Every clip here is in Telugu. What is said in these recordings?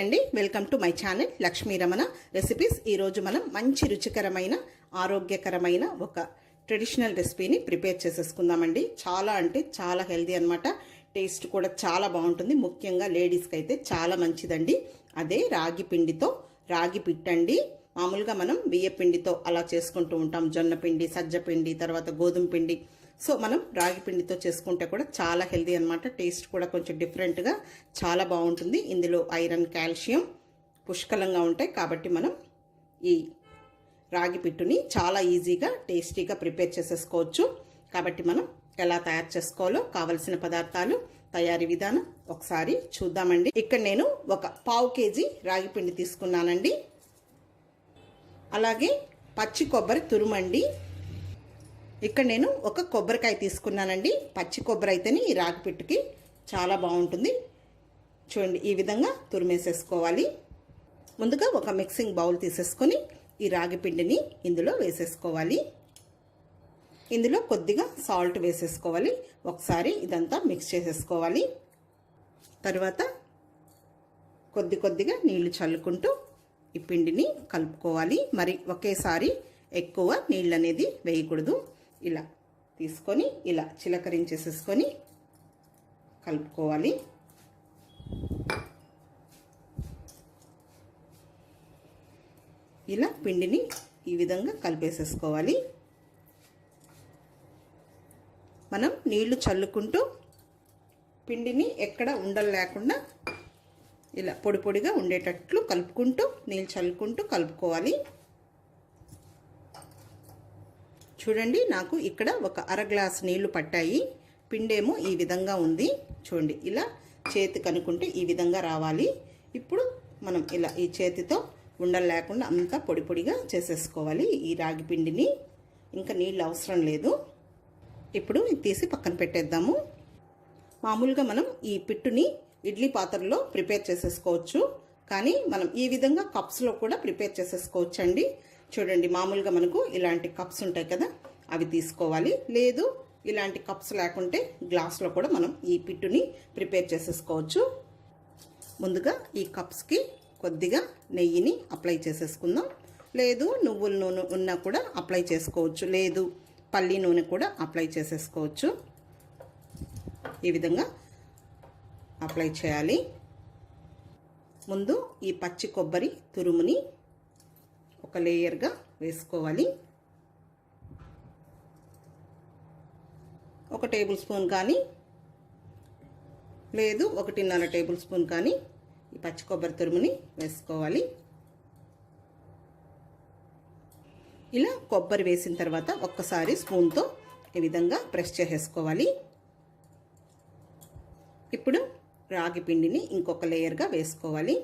అండి. Welcome to my channel Lakshmi Ramana recipes ఈరోజు మనం మంచి రుచికరమైన ఆరోగ్యకరమైన ఒక ట్రెడిషనల్ రెసిపీని ప్రిపేర్ చేసేసుకుందామండి. చాలా అంటే చాలా హెల్దీ అన్నమాట. టేస్ట్ కూడా చాలా బాగుంటుంది. ముఖ్యంగా లేడీస్కి అయితే చాలా మంచిదండి. అదే రాగి పిండితో రాగి పిట్టండి. మామూలుగా మనం బియ్య పిండితో అలా చేసుకుంటూ ఉంటాం. జొన్న పిండి సజ్జ పిండి తర్వాత గోధుమ పిండి సో మనం రాగి పిండితో చేసుకుంటే కూడా చాలా హెల్దీ అనమాట టేస్ట్ కూడా కొంచెం డిఫరెంట్గా చాలా బాగుంటుంది. ఇందులో ఐరన్ కాల్షియం పుష్కలంగా ఉంటాయి. కాబట్టి మనం ఈ రాగి పిట్టుని చాలా ఈజీగా టేస్టీగా ప్రిపేర్ చేసేసుకోవచ్చు. కాబట్టి మనం ఎలా తయారు చేసుకోవాలో కావలసిన పదార్థాలు తయారీ విధానం ఒకసారి చూద్దామండి. ఇక్కడ నేను ఒక పావు కేజీ రాగి పిండి తీసుకున్నానండి. అలాగే పచ్చి కొబ్బరి తురుమండి. ఇక్కడ నేను ఒక కొబ్బరికాయ తీసుకున్నానండి. పచ్చి కొబ్బరి అయితేనే ఈ రాగిపిట్టుకి చాలా బాగుంటుంది. చూడండి ఈ విధంగా తురిమేసేసుకోవాలి. ముందుగా ఒక మిక్సింగ్ బౌల్ తీసేసుకొని ఈ రాగి పిండిని ఇందులో వేసేసుకోవాలి. ఇందులో కొద్దిగా సాల్ట్ వేసేసుకోవాలి. ఒకసారి ఇదంతా మిక్స్ చేసేసుకోవాలి. తర్వాత కొద్ది కొద్దిగా నీళ్ళు చల్లుకుంటూ ఈ పిండిని కలుపుకోవాలి. మరి ఒకేసారి ఎక్కువ నీళ్ళు అనేది వేయకూడదు. ఇలా తీసుకొని ఇలా చిలకరించేసేసుకొని కలుపుకోవాలి. ఇలా పిండిని ఈ విధంగా కలిపేసేసుకోవాలి. మనం నీళ్ళు చల్లుకుంటూ పిండిని ఎక్కడ ఉండలు లేకుండా ఇలా పొడి పొడిగా ఉండేటట్లు కలుపుకుంటూ నీళ్ళు చల్లుకుంటూ కలుపుకోవాలి. చూడండి నాకు ఇక్కడ ఒక అర గ్లాస్ నీళ్ళు పట్టాయి. పిండేమో ఈ విధంగా ఉంది. చూడండి ఇలా చేతి కనుక్కుంటే ఈ విధంగా రావాలి. ఇప్పుడు మనం ఇలా ఈ చేతితో ఉండలు లేకుండా అంతా పొడి పొడిగా చేసేసుకోవాలి ఈ రాగి పిండిని. ఇంకా నీళ్ళు అవసరం లేదు. ఇప్పుడు తీసి పక్కన పెట్టేద్దాము. మామూలుగా మనం ఈ పిట్టుని ఇడ్లీ పాత్రలో ప్రిపేర్ చేసేసుకోవచ్చు. కానీ మనం ఈ విధంగా కప్స్లో కూడా ప్రిపేర్ చేసేసుకోవచ్చు అండి చూడండి మామూలుగా మనకు ఇలాంటి కప్స్ ఉంటాయి కదా అవి తీసుకోవాలి. లేదు ఇలాంటి కప్స్ లేకుంటే గ్లాస్లో కూడా మనం ఈ పిట్టుని ప్రిపేర్ చేసేసుకోవచ్చు. ముందుగా ఈ కప్స్కి కొద్దిగా నెయ్యిని అప్లై చేసేసుకుందాం. లేదు నువ్వుల నూనె ఉన్నా కూడా అప్లై చేసుకోవచ్చు. లేదు పల్లి నూనె కూడా అప్లై చేసేసుకోవచ్చు. ఈ విధంగా అప్లై చేయాలి. ముందు ఈ పచ్చి కొబ్బరి తురుముని ఒక లేయర్గా వేసుకోవాలి. ఒక టేబుల్ స్పూన్ కానీ లేదు ఒకటిన్నర టేబుల్ స్పూన్ కానీ ఈ పచ్చి కొబ్బరి తురుముని వేసుకోవాలి. ఇలా కొబ్బరి వేసిన తర్వాత ఒక్కసారి స్పూన్తో ఈ విధంగా ప్రెస్ చేసేసుకోవాలి. ఇప్పుడు రాగి పిండిని ఇంకొక లేయర్గా వేసుకోవాలి.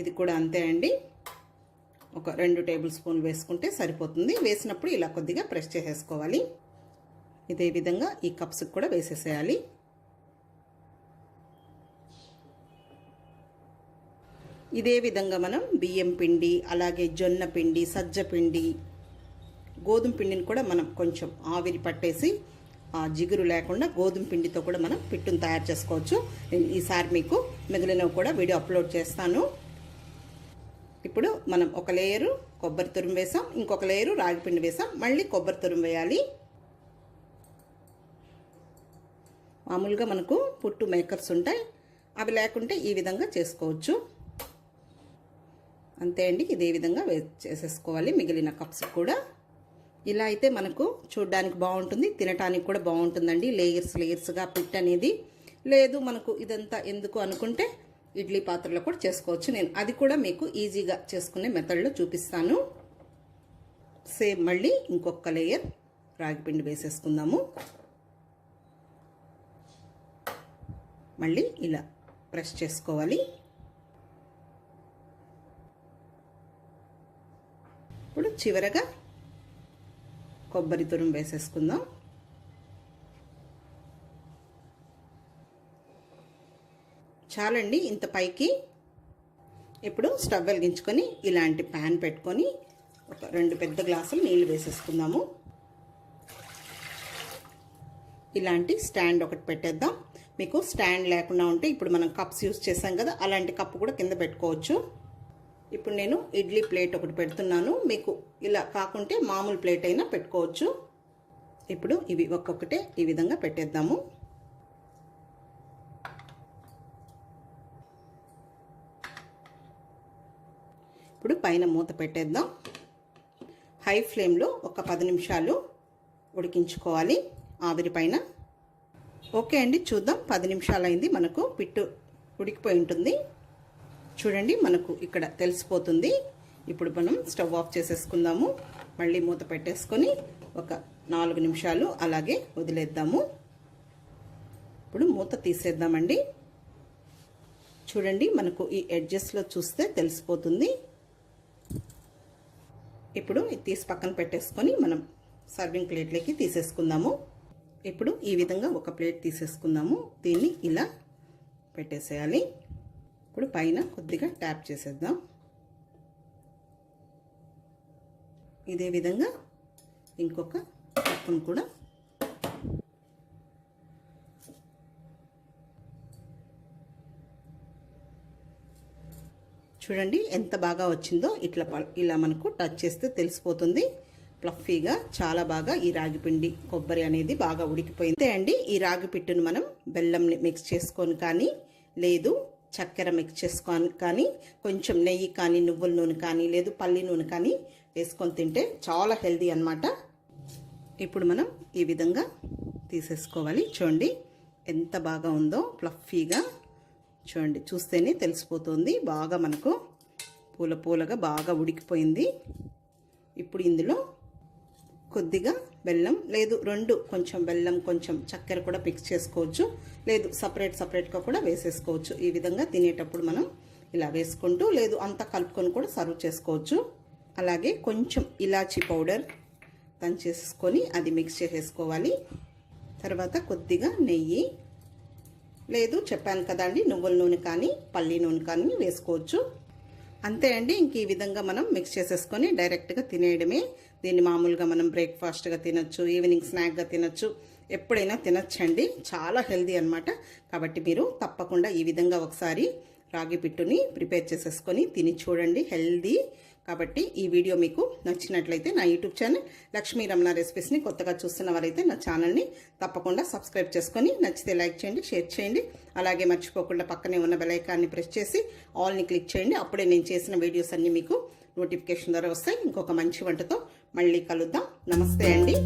ఇది కూడా అంతే అండి. ఒక రెండు టేబుల్ స్పూన్లు వేసుకుంటే సరిపోతుంది. వేసినప్పుడు ఇలా కొద్దిగా ప్రెస్ చేసేసుకోవాలి. ఇదే విధంగా ఈ కప్స్కి కూడా వేసేసేయాలి. ఇదే విధంగా మనం బియ్యం పిండి అలాగే జొన్న పిండి సజ్జ పిండి గోధుమ పిండిని కూడా మనం కొంచెం ఆవిరి పట్టేసి ఆ జిగురు లేకుండా గోధుమ పిండితో కూడా మనం పిట్టును తయారు చేసుకోవచ్చు. ఈసారి మీకు మిగిలినవి కూడా వీడియో అప్లోడ్ చేస్తాను. ఇప్పుడు మనం ఒక లేయరు కొబ్బరి తురుము వేసాం ఇంకొక లేయరు రాగిపిండి వేసాం. మళ్ళీ కొబ్బరి తురుము వేయాలి. మామూలుగా మనకు పుట్టు మేకర్స్ ఉంటాయి. అవి లేకుంటే ఈ విధంగా చేసుకోవచ్చు. అంతే అండి ఇదే విధంగా చేసేసుకోవాలి. మిగిలిన కప్స్ కూడా. ఇలా అయితే మనకు చూడడానికి బాగుంటుంది తినటానికి కూడా బాగుంటుందండి. లేయర్స్ లేయర్స్గా పిట్ అనేది. లేదు మనకు ఇదంతా ఎందుకు అనుకుంటే ఇడ్లీ పాత్రలో కూడా చేసుకోవచ్చు. నేను అది కూడా మీకు ఈజీగా చేసుకునే మెథడ్లో చూపిస్తాను. సేమ్ మళ్ళీ ఇంకొక లేయర్ రాగిపిండి వేసేసుకుందాము. మళ్ళీ ఇలా ప్రెస్ చేసుకోవాలి. ఇప్పుడు చివరగా కొబ్బరి తురుము వేసేసుకుందాం. చాలండి ఇంత పైకి. ఇప్పుడు స్టవ్ వెలిగించుకొని ఇలాంటి ప్యాన్ పెట్టుకొని ఒక రెండు పెద్ద గ్లాసులు నీళ్ళు వేసేసుకుందాము. ఇలాంటి స్టాండ్ ఒకటి పెట్టేద్దాం. మీకు స్టాండ్ లేకుండా ఉంటే ఇప్పుడు మనం కప్స్ యూస్ చేసాం కదా అలాంటి కప్పు కూడా కింద పెట్టుకోవచ్చు. ఇప్పుడు నేను ఇడ్లీ ప్లేట్ ఒకటి పెడుతున్నాను. మీకు ఇలా కాకుంటే మామూలు ప్లేట్ అయినా పెట్టుకోవచ్చు. ఇప్పుడు ఇవి ఒక్కొక్కటే ఈ విధంగా పెట్టేద్దాము. ఇప్పుడు పైన మూత పెట్టేద్దాం. హై ఫ్లేమ్లో ఒక పది నిమిషాలు ఉడికించుకోవాలి ఆవిరి పైన. ఓకే అండి చూద్దాం. పది నిమిషాలు అయింది మనకు పిట్టు ఉడికిపోయి ఉంటుంది. చూడండి మనకు ఇక్కడ తెలిసిపోతుంది. ఇప్పుడు మనం స్టవ్ ఆఫ్ చేసేసుకుందాము. మళ్ళీ మూత పెట్టేసుకొని ఒక నాలుగు నిమిషాలు అలాగే వదిలేద్దాము. ఇప్పుడు మూత తీసేద్దామండి. చూడండి మనకు ఈ ఎడ్జెస్లో చూస్తే తెలిసిపోతుంది. ఇప్పుడు తీసి పక్కన పెట్టేసుకొని మనం సర్వింగ్ ప్లేట్లోకి తీసేసుకుందాము. ఇప్పుడు ఈ విధంగా ఒక ప్లేట్ తీసేసుకుందాము. దీన్ని ఇలా పెట్టేసేయాలి. ఇప్పుడు పైన కొద్దిగా ట్యాప్ చేసేద్దాం. ఇదే విధంగా ఇంకొక పక్కను కూడా చూడండి ఎంత బాగా వచ్చిందో ఇట్లా ప- ఇలా మనకు టచ్ చేస్తే తెలిసిపోతుంది. ఫ్లఫీగా చాలా బాగా ఈ రాగి పిండి కొబ్బరి అనేది బాగా ఉడికిపోయింది. అంతే అండి ఈ రాగి పిట్టును మనం బెల్లంని మిక్స్ చేసుకొని కానీ లేదు చక్కెర మిక్స్ చేసుకొని కానీ కొంచెం నెయ్యి కానీ నువ్వుల నూనె కానీ లేదు పల్లి నూనె కానీ వేసుకొని తింటే చాలా హెల్దీ అన్నమాట. ఇప్పుడు మనం ఈ విధంగా తీసేసుకోవాలి. చూడండి ఎంత బాగా ఉందో ఫ్లఫీగా చూడండి చూస్తేనే తెలిసిపోతుంది. బాగా మనకు పూల పూలగా బాగా ఉడికిపోయింది. ఇప్పుడు ఇందులో కొద్దిగా బెల్లం లేదు రెండు కొంచెం బెల్లం కొంచెం చక్కెర కూడా మిక్స్ చేసుకోవచ్చు. లేదు సపరేట్ సపరేట్గా కూడా వేసేసుకోవచ్చు. ఈ విధంగా తినేటప్పుడు మనం ఇలా వేసుకుంటూ లేదు అంతా కలుపుకొని కూడా సర్వ్ చేసుకోవచ్చు. అలాగే కొంచెం ఇలాచీ పౌడర్ దంచేసుకొని అది మిక్స్ చేసేసుకోవాలి. తర్వాత కొద్దిగా నెయ్యి లేదు చెప్పాను కదండి నువ్వుల నూనె కానీ పల్లి నూనె కానీ వేసుకోవచ్చు. అంతే అండి ఇంక ఈ విధంగా మనం మిక్స్ చేసేసుకొని డైరెక్ట్గా తినేయడమే. దీన్ని మామూలుగా మనం బ్రేక్ఫాస్ట్గా తినచ్చు ఈవినింగ్ స్నాక్గా తినచ్చు. ఎప్పుడైనా తినొచ్చండి చాలా హెల్దీ అన్నమాట. కాబట్టి మీరు తప్పకుండా ఈ విధంగా ఒకసారి రాగి పిట్టుని ప్రిపేర్ చేసేసుకొని తిని చూడండి హెల్దీ కాబట్టి ఈ వీడియో మీకు నచ్చినట్లయితే నా యూట్యూబ్ ఛానల్ లక్ష్మీ రమణ రెసిపీస్ని కొత్తగా చూస్తున్న వారైతే నా ఛానల్ని తప్పకుండా సబ్స్క్రైబ్ చేసుకొని నచ్చితే లైక్ చేయండి షేర్ చేయండి. అలాగే మర్చిపోకుండా పక్కనే ఉన్న బెలైకాన్ని ప్రెస్ చేసి ఆల్ని క్లిక్ చేయండి. అప్పుడే నేను చేసిన వీడియోస్ అన్నీ మీకు నోటిఫికేషన్ ద్వారా వస్తాయి. ఇంకొక మంచి వంటతో మళ్ళీ కలుద్దాం. నమస్తే అండి.